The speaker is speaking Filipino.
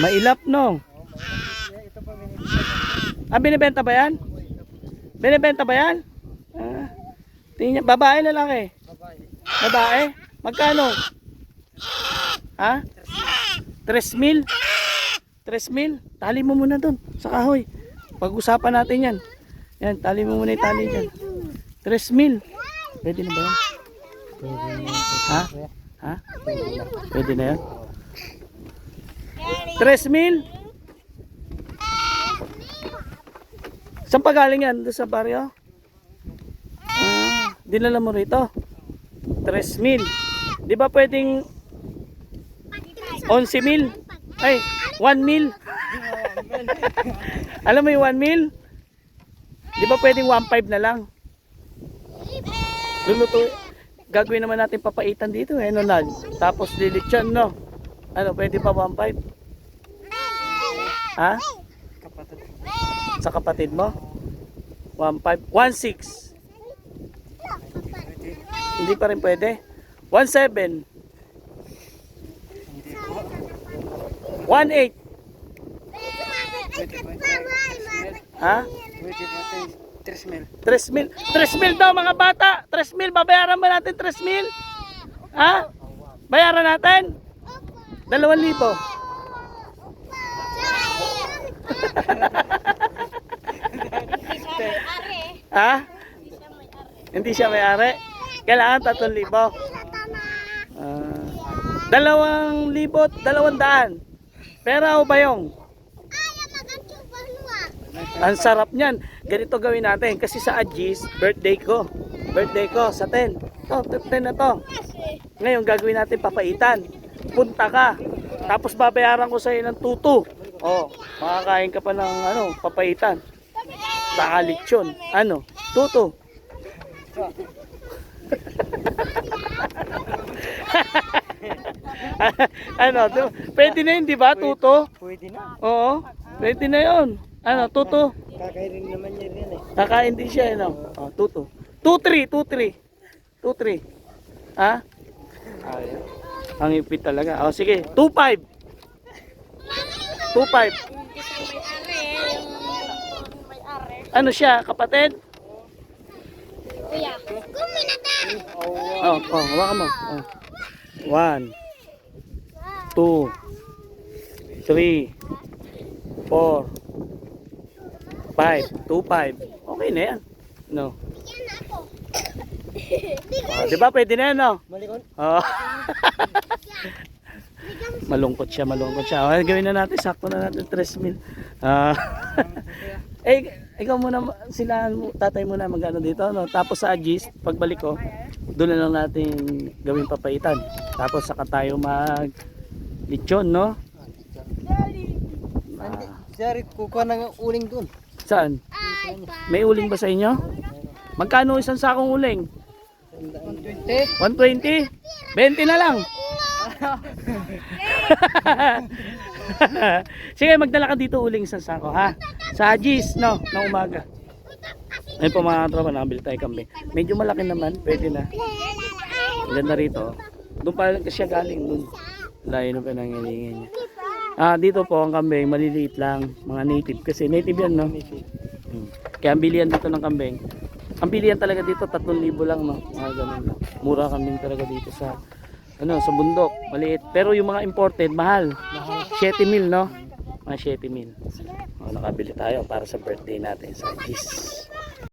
Mailap, no? Ah, binibenta ba yan? Binibenta ba yan? Ah, tingnan, babae lalaki. Babae. Babae? Magkano? Ha? 3 mil? 3 mil? Tali mo muna dun sa kahoy. Pag-usapan natin yan. Yan, tali mo muna yung tali dyan. 3 mil. Pwede na ba yan? Ha? Ha? Pwede na yan? 3 mil? Saan pa galing yan? Doon sa baryo? Ah, dinala mo rito? 3 mil. Di ba pwedeng 11 mil? Ay, 1 mil. Alam mo yung 1 mil? Di ba pwedeng 1.5 na lang? Luluto. Gagawin naman natin papaitan dito eh, no? Tapos lilitsyon, no? Ano, pwede pa 1.5? Ha? Kapatid. Sa kapatid mo? 1.5? 1.6? Hindi pa rin pwede? 1.7? 1.8? Ha? Pwede po ito. 3 mil. 3 mil. 3 mil daw mga bata. 3 mil. Babayaran ba natin 3 mil? Ha? Bayaran natin? 2,000. Ha? Hindi siya may-ari. Kailangan 3,000. Ah, dalawang libot, dalawang daan. Pera o bayong? Ang sarap niyan. Ganito gawin natin. Kasi sa Ajis, birthday ko. Birthday ko sa 10. To, 10 na to. Ngayon gagawin natin papaitan. Punta ka. Tapos babayaran ko sa'yo ng tutu. Oh, makakain ka pa ng ano, papaitan. Takalitsyon. Ano? Tutu. ano, tu- pwede na yun, di ba, tuto? Pwede na. Oo, pwede na yun. Ano, tuto? Kakainin naman niya rin eh. Kakain din siya, ano? Oh, tuto. 2-3, 2-3. 2-3. Ha? Ang ipit talaga. Oh, sige, 2-5. 2-5. Ano siya, kapatid? Oh, oh, hawakan mo. Oh. One, two, three, four, five. Two, five. Okay na yan. No. Oh, di ba pwede na yan, no? Malikon? Oh. malungkot siya, malungkot siya. Okay, gawin na natin, sakto na natin 3 mil. Ah. eh, ikaw muna, sila, tatay muna magano dito, no? Tapos sa Agis, pagbalik ko, doon na lang natin gawin papaitan. Tapos saka tayo mag lechon, no? Ah, Sorry, kukuha ng uling dun. saan? May uling ba sa inyo? Magkano isang sakong uling? 120? 120? 20 na lang. Sige, magdala ka dito uling sa sako, ha? Sa Agis, no? Na umaga. Ayun po mga tropa, nakabili tayo kambing. Medyo malaki naman, pwede na. Ganda rito. Doon pa siya galing doon. Layo na pinangilingin niya. Ah, dito po ang kambing, maliliit lang. Mga native kasi native yan, no? Hmm. Kaya ang bilihan dito ng kambing. Ang bilihan talaga dito 3,000 lang, no? Mga ganun. Mura kambing talaga dito sa ano, sa bundok, maliit. Pero yung mga imported, mahal. 7,000, no? Mga 7,000. Oh, nakabili tayo para sa birthday natin sa Gis.